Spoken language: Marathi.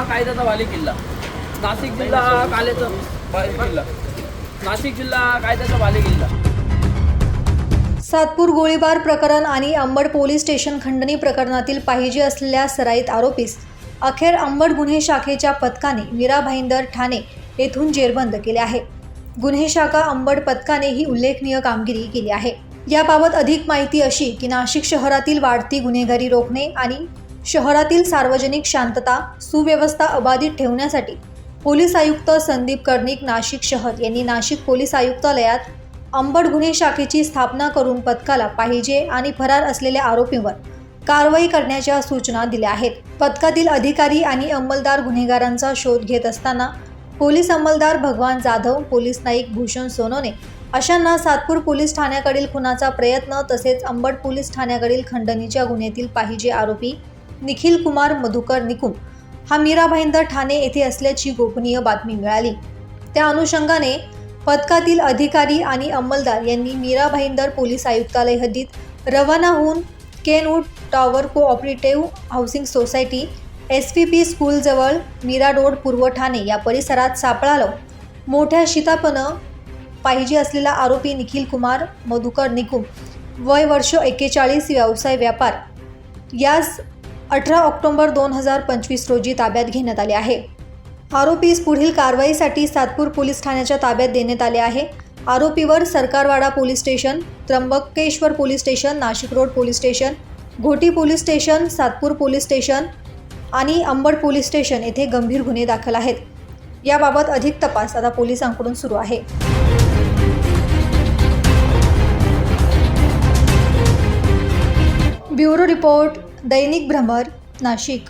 कायद्याचा वाली किल्ला. नाशिक जिल्हा हा वाली किल्ला. नाशिक जिल्हा हा कायद्याचा वाली किल्ला. सातपूर गोळीबार प्रकरण आणि अंबड पोलीस स्टेशन खंडणी प्रकरणातील पाहिजे असलेल्या सराईत आरोपीस अखेर अंबड गुन्हे शाखेच्या पथकाने मीरा भाईंदर ठाणे येथून जेरबंद केले आहे. गुन्हे शाखा अंबड पथकाने ही उल्लेखनीय कामगिरी केली आहे. याबाबत अधिक माहिती अशी की नाशिक शहरातील वाढती गुन्हेगारी रोखणे आणि शहरातील सार्वजनिक शांतता सुव्यवस्था अबाधित ठेवण्यासाठी पोलीस आयुक्त संदीप कर्णिक नाशिक शहर यांनी नाशिक पोलीस आयुक्तालयात अंबड गुन्हे शाखेची स्थापना करून पथकाला पाहिजे आणि फरार असलेल्या आरोपींवर कारवाई करण्याच्या सूचना दिल्या आहेत. पथकातील अधिकारी आणि अंमलदार गुन्हेगारांचा शोध घेत असताना पोलीस अंमलदार भगवान जाधव पोलीस नाईक भूषण सोनोने अशांना सातपूर पोलीस ठाण्याकडील खुनाचा प्रयत्न तसेच अंबड पोलीस ठाण्याकडील खंडणीच्या गुन्ह्यातील पाहिजे आरोपी निखिल कुमार मधुकर निकुम हा मीरा भाईंदर ठाणे येथे असल्याची गोपनीय बातमी मिळाली. त्या अनुषंगाने पथकातील अधिकारी आणि अंमलदार यांनी मीरा भाईंदर पोलीस आयुक्तालय हद्दीत रवाना होऊन Kenwood tower cooperative housing society S P P स्कूलजवळ Mira road पूर्व ठाणे या परिसरात सापळालो मोठ्या शितापनं पाहिजे असलेला आरोपी निखिल कुमार मधुकर निकुम वय वर्ष एक्केचाळीस व्यवसाय व्यापार. यास अठरा ऑक्टोबर दोन हजार पंचवीस रोजी ताब्यात घेण्यात आले आहे. आरोपीस पुढील कारवाईसाठी सातपूर पोलीस ठाण्याच्या ताब्यात देण्यात आले आहे. आरोपीवर Sarkarwada police station Trimbakeshwar police station Nashik road police station Ghoti police station Satpur police station आणि अंबड पोलीस स्टेशन येथे गंभीर गुन्हे दाखल आहेत. याबाबत अधिक तपास आता पोलिसांकडून सुरू आहे. ब्युरो रिपोर्ट दैनिक भ्रमर नाशिक.